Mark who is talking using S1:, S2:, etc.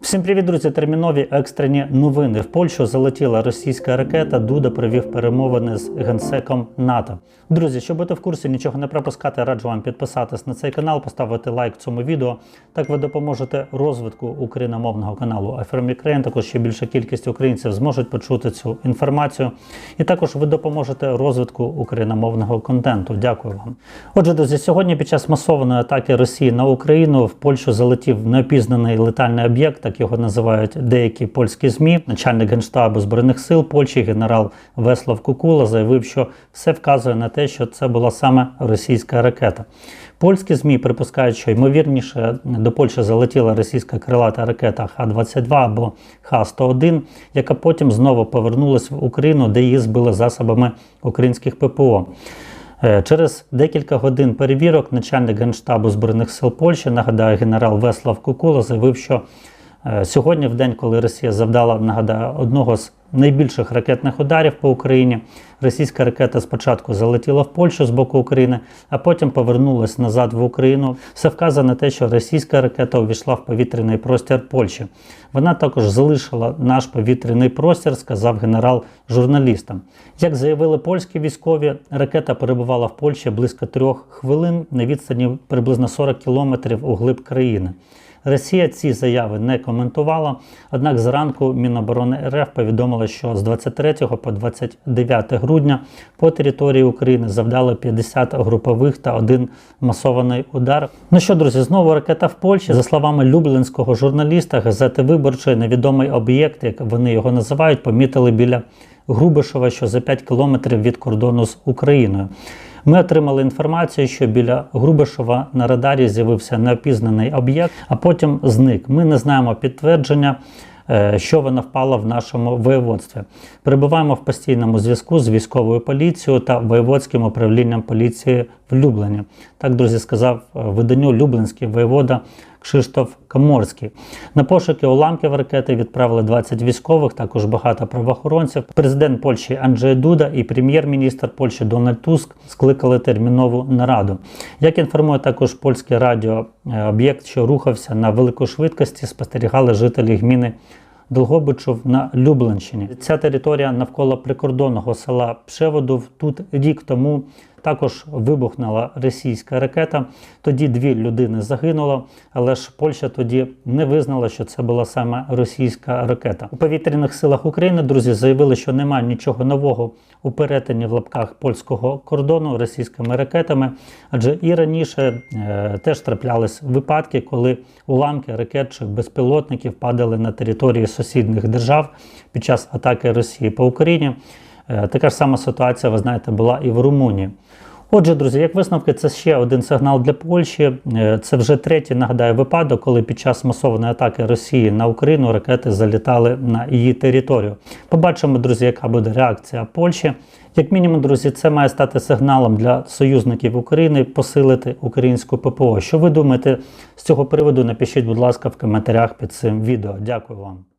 S1: Всім привіт, друзі! Термінові екстрені новини. В Польщу залетіла російська ракета. Дуда провів перемовини з генсеком НАТО. Друзі, щоб бути в курсі, нічого не пропускати, раджу вам підписатись на цей канал, поставити лайк цьому відео. Так ви допоможете розвитку україномовного каналу iFrom Ukraine. Також ще більша кількість українців зможуть почути цю інформацію. І також ви допоможете розвитку україномовного контенту. Дякую вам. Отже, друзі, сьогодні під час масованої атаки Росії на Україну в Польщу залетів неопізнаний летальний об'єкт, так його називають деякі польські змі. Начальник генштабу збройних сил Польщі, генерал Веслав Кукула, заявив, що все вказує на те, що це була саме російська ракета. Польські змі припускають, що ймовірніше до Польщі залетіла російська крилата ракета Х-22 або Х-101, яка потім знову повернулася в Україну, де її збили засобами українських ППО. Е, Через декілька годин перевірок начальник генштабу збройних сил Польщі, нагадаю, генерал Веслав Кукула, заявив, що сьогодні, в день, коли Росія завдала, нагадаю, одного з найбільших ракетних ударів по Україні, російська ракета спочатку залетіла в Польщу з боку України, а потім повернулася назад в Україну. Все вказує на те, що російська ракета увійшла в повітряний простір Польщі. Вона також залишила наш повітряний простір, сказав генерал журналістам. Як заявили польські військові, ракета перебувала в Польщі близько трьох хвилин на відстані приблизно 40 кілометрів у глиб країни. Росія ці заяви не коментувала. Однак зранку Міноборони РФ повідомила, що з 23 по 29 грудня по території України завдали 50 групових та один масований удар. Ну що, друзі, знову ракета в Польщі. За словами люблінського журналіста газети Виборчої, невідомий об'єкт, як вони його називають, помітили біля Грубишева, що за 5 кілометрів від кордону з Україною. Ми отримали інформацію, що біля Грубишева на радарі з'явився неопізнаний об'єкт, а потім зник. Ми не знаємо підтвердження. е, Що вона впала в нашому воєводстві. Перебуваємо в постійному зв'язку з військовою поліцією та воєводським управлінням поліції в Люблені. Так, друзі, сказав е, виданню Люблинський воєвода Кшиштоф Каморський. На пошуки уламків ракети відправили 20 військових, також багато правоохоронців. Президент Польщі Анджей Дуда і прем'єр-міністр Польщі Дональд Туск скликали термінову нараду. Як інформує також польське радіо, е, об'єкт, що рухався на великій швидкості, спостерігали жителі гміни. Долгобичів на Люблинщині. Ця територія навколо прикордонного села Пшеводов. Тут рік тому також вибухнула російська ракета. Тоді дві людини загинуло, але ж Польща тоді не визнала, що це була саме російська ракета. У повітряних силах України друзі заявили, що немає нічого нового у перетині в лапках польського кордону російськими ракетами, адже і раніше е, теж траплялись випадки, коли уламки ракет чи безпілотників падали на території сусідніх держав під час атаки Росії по Україні. Е, Така ж сама ситуація, ви знаєте, була і в Румунії. Отже, друзі, як висновки, це ще один сигнал для Польщі. Е, Це вже третій, нагадаю, випадок, коли під час масованої атаки Росії на Україну ракети залітали на її територію. Побачимо, друзі, яка буде реакція Польщі. Як мінімум, друзі, це має стати сигналом для союзників України посилити українську ППО. Що ви думаєте з цього приводу? Напишіть, будь ласка, в коментарях під цим відео. Дякую вам.